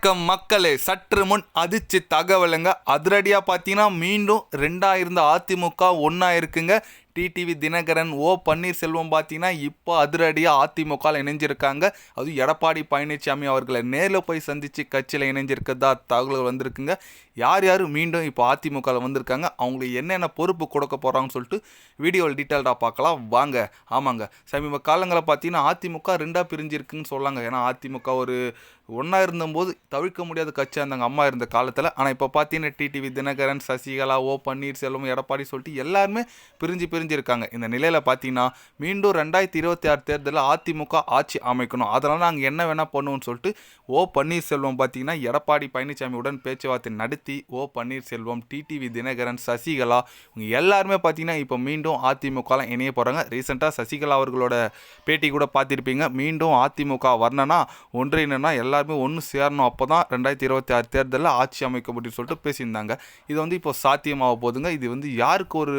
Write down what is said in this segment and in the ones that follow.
வணக்கம் மக்களே. சற்று முன் அதிர்ச்சி தகவலுங்க. அதிரடியாக பார்த்தீங்கன்னா மீண்டும் ரெண்டாயிருந்த அதிமுக ஒன்றா இருக்குங்க டிடிவி தினகரன் ஓ பன்னீர்செல்வம் பார்த்தீங்கன்னா இப்போ அதிரடியாக அதிமுகவில் இணைஞ்சிருக்காங்க. அதுவும் எடப்பாடி பழனிசாமி அவர்களை நேரில் போய் சந்தித்து கட்சியில் இணைஞ்சிருக்கதா தகவல்கள் வந்திருக்குங்க. யார் யார் மீண்டும் இப்போ அதிமுகவில் வந்திருக்காங்க? அவங்களுக்கு என்னென்ன பொறுப்பு கொடுக்க போகிறாங்கன்னு சொல்லிட்டு வீடியோவில் டீட்டெயில்டாக பார்க்கலாம். வாங்க. ஆமாங்க. சமீப காலங்களில் பார்த்தீங்கன்னா அதிமுக ரெண்டாக பிரிஞ்சிருக்குன்னு சொல்லாங்க ஏன்னா அதிமுக ஒரு ஒன்றா இருந்தபோது தவிர்க்க முடியாத கட்சியாக இருந்தாங்க. அம்மா இருந்த காலத்தில். ஆனால் இப்போ பார்த்தீங்கன்னா டிடிவி தினகரன் சசிகலா ஓ பன்னீர்செல்வம் எடப்பாடி சொல்லிட்டு எல்லாருமே பிரிஞ்சு பிரிஞ்சிருக்காங்க இந்த நிலையில் பார்த்தீங்கன்னா மீண்டும் ரெண்டாயிரத்தி இருபத்தி ஆறு தேர்தலில் அதிமுக ஆட்சி அமைக்கணும். அதனால் நாங்கள் என்ன வேணால் பண்ணுவோம்னு சொல்லிட்டு ஓ பன்னீர்செல்வம் பார்த்தீங்கன்னா எடப்பாடி பழனிசாமியுடன் பேச்சுவார்த்தை நடத்தி ஓ பன்னீர்செல்வம் டிடிவி தினகரன் சசிகலா இவங்க எல்லாருமே பார்த்தீங்கன்னா இப்போ மீண்டும் அதிமுகலாம் இணைய போகிறாங்க ரீசெண்டாக சசிகலா அவர்களோட பேட்டி கூட பார்த்துருப்பீங்க மீண்டும் அதிமுக வரணும்னா ஒன்றினா எல்லாருமே ஒன்று சேரணும். அப்போ தான் ரெண்டாயிரத்தி இருபத்தி ஆறு தேர்தலில் ஆட்சி அமைக்க முடியும்னு சொல்லிட்டு பேசியிருந்தாங்க. இது வந்து இப்போ சாத்தியமாக போகுதுங்க. இது வந்து யாருக்கு ஒரு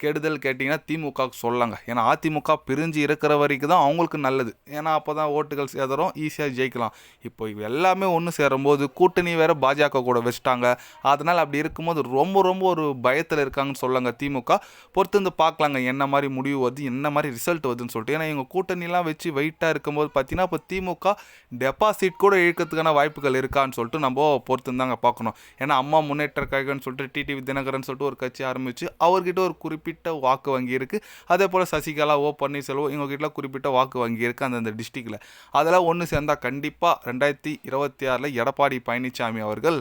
கெடுதல் கேட்டிங்கன்னா திமுகவுக்கு சொல்லலாங்க. ஏன்னா அதிமுக பிரிஞ்சு இருக்கிற வரைக்கும் தான் அவங்களுக்கு நல்லது. ஏன்னா அப்போ தான் ஓட்டுகள் சேதரும் ஈஸியாக ஜெயிக்கலாம். இப்போ இவ எல்லாமே ஒன்று சேரும்போது கூட்டணி வேறு பாஜக கூட வச்சுட்டாங்க. அதனால் அப்படி இருக்கும்போது ரொம்ப ரொம்ப ஒரு பயத்தில் இருக்காங்கன்னு சொல்லுங்க திமுக. பொறுத்து வந்து பார்க்கலாங்க என்ன மாதிரி முடிவு வருது என்ன மாதிரி ரிசல்ட் வருதுன்னு சொல்லிட்டு. ஏன்னா இவங்க கூட்டணிலாம் வச்சு வெயிட்டாக இருக்கும்போது பார்த்தீங்கன்னா இப்போ திமுக டெபாசிட் கூட இழுக்கிறதுக்கான வாய்ப்புகள் இருக்கான்னு சொல்லிட்டு நம்ம பொறுத்து தாங்க பார்க்கணும் ஏன்னா அம்மா முன்னேற்ற கழகம்னு சொல்லிட்டு டிடிவி தினகரன் சொல்லிட்டு ஒரு கட்சி ஆரம்பிச்சு அவர்கிட்ட ஒரு குறிப்பிட்ட வாக்கு வங்கி இருக்குது அதே போல் சசிகலா ஓ பன்னீர்செல்வம் இவங்ககிட்ட குறிப்பிட்ட வாக்கு வங்கி இருக்குது அந்தந்த டிஸ்ட்ரிக்டில் அதெல்லாம் ஒன்று சேர்ந்தால் கண்டிப்பாக ரெண்டாயிரத்தி இருபத்தி ஆறில் எடப்பாடி பழனிசாமி அவர்கள்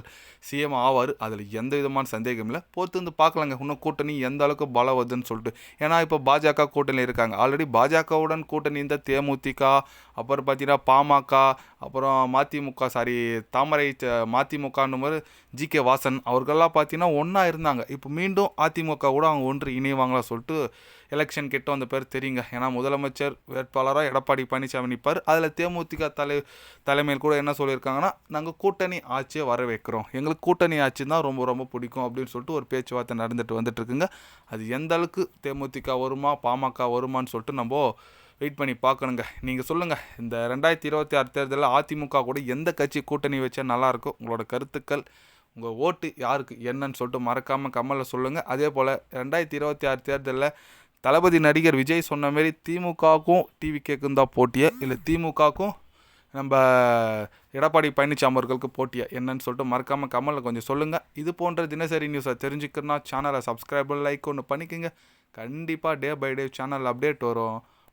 சிஎம் ஆவார். அதில் எந்த விதமான சந்தேகம் இல்லை. பொறுத்து வந்து பார்க்கலாங்க. இன்னும் கூட்டணி எந்த அளவுக்கு பலம் வருதுன்னு சொல்லிட்டு. ஏன்னா இப்போ பாஜக கூட்டணி இருக்காங்க. ஆல்ரெடி பாஜகவுடன் கூட்டணி இந்த தேமுதிக அப்புறம் பார்த்தீங்கன்னா பாமக அப்புறம் மதிமுக சாரி தாமரை மதிமுகன்னு மாதிரி ஜி கே வாசன் அவர்கள்லாம் பார்த்தீங்கன்னா ஒன்றா இருந்தாங்க. இப்போ மீண்டும் அதிமுக கூட அவங்க ஒன்று இணைவாங்களா சொல்லிட்டு எலெக்ஷன் கிட்ட அந்த பேர் தெரியுங்க. ஏன்னா முதலமைச்சர் வேட்பாளராக எடப்பாடி பழனிசாமி நிற்பார் அதில் தேமுதிக தலை தலைமையில் கூட என்ன சொல்லியிருக்காங்கன்னா நாங்கள் கூட்டணி ஆட்சியை வர வைக்கிறோம் எங்களுக்கு கூட்டணி ஆட்சி தான் ரொம்ப ரொம்ப பிடிக்கும். அப்படின்னு சொல்லிட்டு ஒரு பேச்சுவார்த்தை நடந்துட்டு வந்துட்டு இருக்குங்க. அது எந்த அளவுக்கு தேமுதிக வருமா பாமக வருமான்னு சொல்லிட்டு நம்ம வெயிட் பண்ணி பார்க்கணுங்க. நீங்கள் சொல்லுங்கள் இந்த ரெண்டாயிரத்தி இருபத்தி ஆறு தேர்தலில் அதிமுக கூட எந்த கட்சி கூட்டணி வச்சா நல்லாயிருக்கும் உங்களோட கருத்துக்கள் உங்கள் ஓட்டு யாருக்கு? என்னன்னு சொல்லிட்டு மறக்காமல் கமலில் சொல்லுங்கள் அதே போல் ரெண்டாயிரத்தி இருபத்தி ஆறு தேர்தலில் தளபதி நடிகர் விஜய் சொன்ன மாரி திமுகவுக்கும் டிவிகேக்கும் தான் போட்டியை. இல்லை திமுகவுக்கும் நம்ம எடப்பாடி பழனிசாமி அவர்களுக்கு போட்டியா. என்னன்னு சொல்லிட்டு மறக்காமல் கமலில் கொஞ்சம் சொல்லுங்கள் இது போன்ற தினசரி நியூஸை தெரிஞ்சுக்கணும்னா சேனலை சப்ஸ்கிரைபர் லைக் ஒன்று பண்ணிக்கோங்க. கண்டிப்பாக day by day channel update வரும்.